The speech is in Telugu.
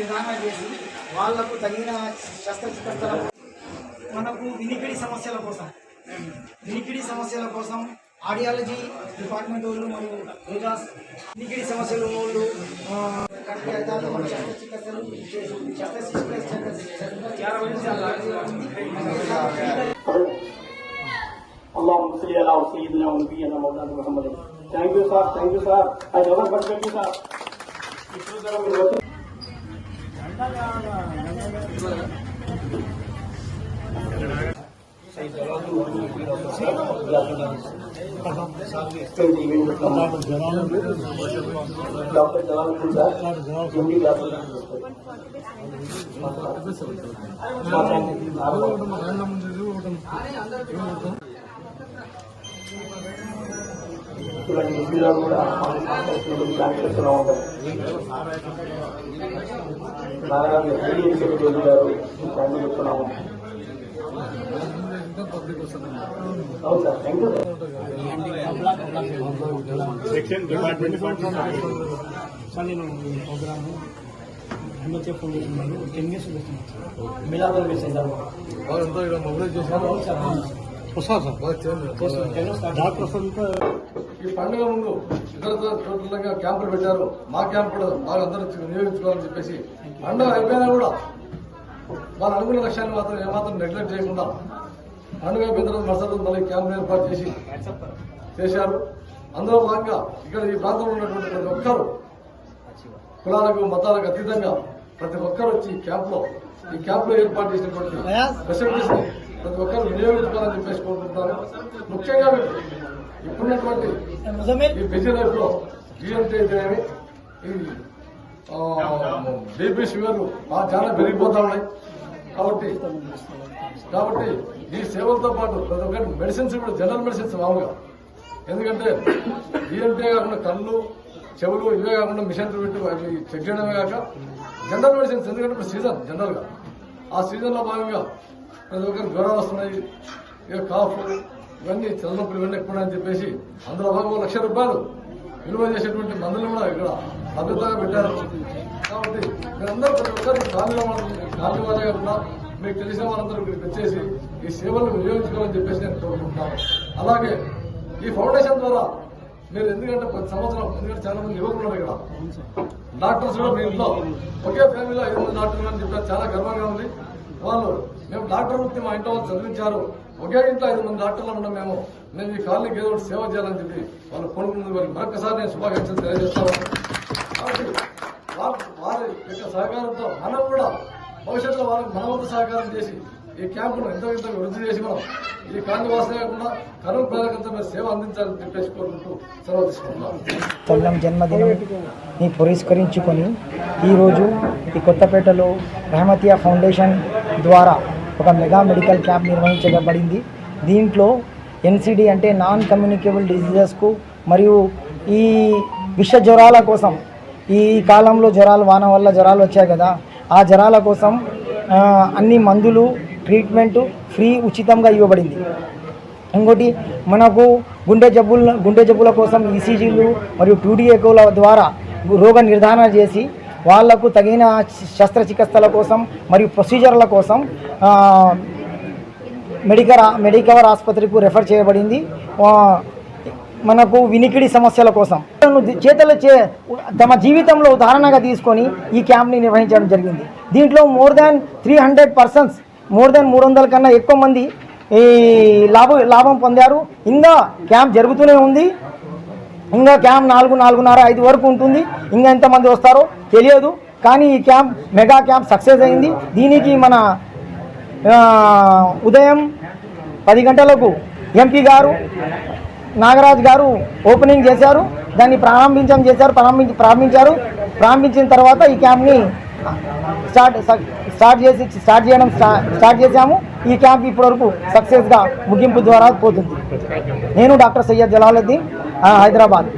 నిర్ధారణ చేసి వాళ్లకు తగిన శస్త్రచికిత్సల మనకు వినికిడి సమస్యల కోసం వినికిడి సమస్యల కోసం ఆడియాలజీ డిపార్ట్మెంట్ వాళ్ళు మరియు రేజాస్ వినికిడి సమస్యలు ఉన్న వాళ్ళు ఆ, కంటి అద్దాలు మరియు శస్త్రచికిత్సలు చేసి- శస్త్రచికిత్సలు اللهم صل على سيدنا ونبينا مولانا محمد thank you sir thank you sir అది ఎవరు పట్టుకోండి సార్ ఇప్పుడు మీరు వచ్చి- doctor Jalaluddin sir MD doctor ఇలాంటి విషయాలు కూడా ప్లాన్ చేస్తూ ఉంటారు నారాయణ ఏడీ సెక్రటరీ గారు ప్లాన్ చేస్తున్నాము అవును sir thank you section department sir నేను ఈ ప్రోగ్రామ్ ఎంఎస్ఏ ఫౌండేషన్ వాళ్ళు టెన్ ఇయర్స్ చేస్తున్నాను మిలాదుల్ విషయం వాళ్ళంతా ఇక్కడ మొబైల్ చేశారు వస్తారు సార్ బాగా చేయండి. డాక్టర్ అంతా ఈ పండుగ ముందు ఇతర చోట్ల క్యాంపులు పెట్టారు. మా క్యాంప్ కూడా వాళ్ళందరూ వినియోగించుకోవాలని చెప్పేసి పండుగ అయిపోయినా కూడా వాళ్ళు అనుకున్న లక్ష్యాన్ని మాత్రం ఏమాత్రం నెగ్లెక్ట్ చేయకుండా పండుగ తర్వాత మరుసటి మళ్ళీ క్యాంప్ ఏర్పాటు చేసి చేశారు. అందులో భాగంగా ఇక్కడ ఈ ప్రాంతంలో ఉన్నటువంటి ప్రతి ఒక్కరు కులాలకు మతాలకు అతీతంగా ప్రతి ఒక్కరు వచ్చి ఈ క్యాంప్లో ఈ క్యాంప్లో ఏర్పాటు చేసినటువంటి ఫెసిలిటీస్ ప్రతి ఒక్కరు వినియోగించుకోవాలని చెప్పేసి కోరుకుంటున్నాను. ముఖ్యంగా ఇప్పుడున్నటువంటి ఈ బిజీ లైఫ్లో జీఎంటీ అయితేనేమి ఈ బీపీ షుగర్ చాలా పెరిగిపోతా ఉన్నాయి. కాబట్టి కాబట్టి ఈ సేవలతో పాటు ప్రతి ఒక్కటి మెడిసిన్స్ కూడా జనరల్ మెడిసిన్స్ మామూలుగా. ఎందుకంటే ఈఎంటీ కాకుండా కళ్ళు చెవులు ఇవే కాకుండా మిషన్స్ పెట్టి అవి చెక్ చేయడమే కాక జనరల్ మెడిసిన్స్ ఎందుకంటే ఇప్పుడు సీజన్ జనరల్గా ఆ సీజన్లో భాగంగా ప్రతి ఒక్కరికి జ్వరాలు వస్తున్నాయి కాఫ్ ఇవన్నీ తలనొప్పులు ఇవన్నీ ఎక్కువ అని చెప్పేసి అందులో భాగంగా లక్ష రూపాయలు విలువ చేసేటువంటి మందులు కూడా ఇక్కడ భద్రతగా పెట్టారు. కాబట్టి మీరందరూ ప్రతి ఒక్కరికి ఖాళీగా ఖాళీ కాకుండా మీకు తెలిసిన వాళ్ళందరూ ఇక్కడికి వచ్చేసి ఈ సేవలను వినియోగించుకోవాలని చెప్పేసి నేను కోరుకుంటున్నాను. అలాగే ఈ ఫౌండేషన్ ద్వారా మీరు ఎందుకంటే ప్రతి సంవత్సరం ఎందుకంటే చాలా మంది యువకులు ఉన్నారు ఇక్కడ. డాక్టర్స్ కూడా మీ ఇంట్లో. ఒకే ఫ్యామిలీలో ఐదు మంది డాక్టర్లు అని చెప్పారు చాలా గర్వంగా ఉంది. వాళ్ళు మేము డాక్టర్ వృత్తి మా ఇంట్లో చదివించారు. ఒకే ఇంట్లో ఐదు మంది డాక్టర్లు ఉన్నాం మేము. మేము ఈ కాలనీకి ఏదో ఒకటి సేవ చేయాలని చెప్పి వాళ్ళు కొనుక్కుంది వారికి మరొకసారి నేను శుభాకాంక్షలు తెలియజేస్తాను కాబట్టి వారి యొక్క సహకారంతో మనం కూడా భవిష్యత్తులో వాళ్ళకి మనవంతు సహకారం చేసి ఈ క్యాంపును ఎంతో ఎంతో వృద్ధి చేసి మనం ఈ కాలనీ వాసనే కాకుండా కరువు ప్రజలకంతా సేవ అందించాలని చెప్పేసి కోరుకుంటూ సెలవు తీసుకుంటున్నాం. తల్లం పురస్కరించుకొని ఈరోజు ఈ కొత్తపేటలో రహమతియా ఫౌండేషన్ ద్వారా ఒక మెగా మెడికల్ క్యాంప్ నిర్వహించబడింది. దీంట్లో ఎన్సిడి అంటే నాన్ కమ్యూనికేబుల్ డిసీజెస్కు మరియు ఈ విష జ్వరాల కోసం ఈ కాలంలో జ్వరాలు వాన వల్ల జ్వరాలు వచ్చాయి కదా ఆ జ్వరాల కోసం అన్ని మందులు ట్రీట్మెంట్ ఫ్రీ ఉచితంగా ఇవ్వబడింది. ఇంకోటి మనకు గుండె జబ్బుల గుండె జబ్బుల కోసం ఈసీజీలు మరియు టూడీఏకోల ద్వారా రోగ నిర్ధారణ చేసి వాళ్ళకు తగిన శస్త్రచికిత్సల కోసం మరియు ప్రొసీజర్ల కోసం మెడికల్ మెడికవర్ ఆసుపత్రికి రెఫర్ చేయబడింది. మనకు వినికిడి సమస్యల కోసం. చేతలు చే తమ జీవితంలో ఉదాహరణగా తీసుకొని ఈ క్యాంప్ని నిర్వహించడం జరిగింది. దీంట్లో more than three hundred persons more than మూడు వందల కన్నా ఎక్కువ మంది ఈ లాభం లాభం పొందారు. ఇంకా క్యాంప్ జరుగుతూనే ఉంది. ఇంకా క్యాంప్ నాలుగు నాలుగున్నర ఐదు వరకు ఉంటుంది. ఇంకా ఎంతమంది వస్తారో తెలియదు. కానీ ఈ క్యాంప్ మెగా క్యాంప్ సక్సెస్ అయింది. దీనికి మన ఉదయం పది గంటలకు ఎంపీ గారు నాగరాజ్ గారు ఓపెనింగ్ చేశారు. దాన్ని ప్రారంభించడం చేశారు ప్రారంభించి ప్రారంభించారు. ప్రారంభించిన తర్వాత ఈ క్యాంప్ని స్టార్ట్ స్టార్ట్ చేసి స్టార్ట్ చేయడం స్టార్ట్ చేశాము. ఈ క్యాంప్ ఇప్పటివరకు సక్సెస్గా ముగింపు ద్వారా పోతుంది. నేను డాక్టర్ సయ్యద్ జలాలుద్దీన్. హైదరాబాద్.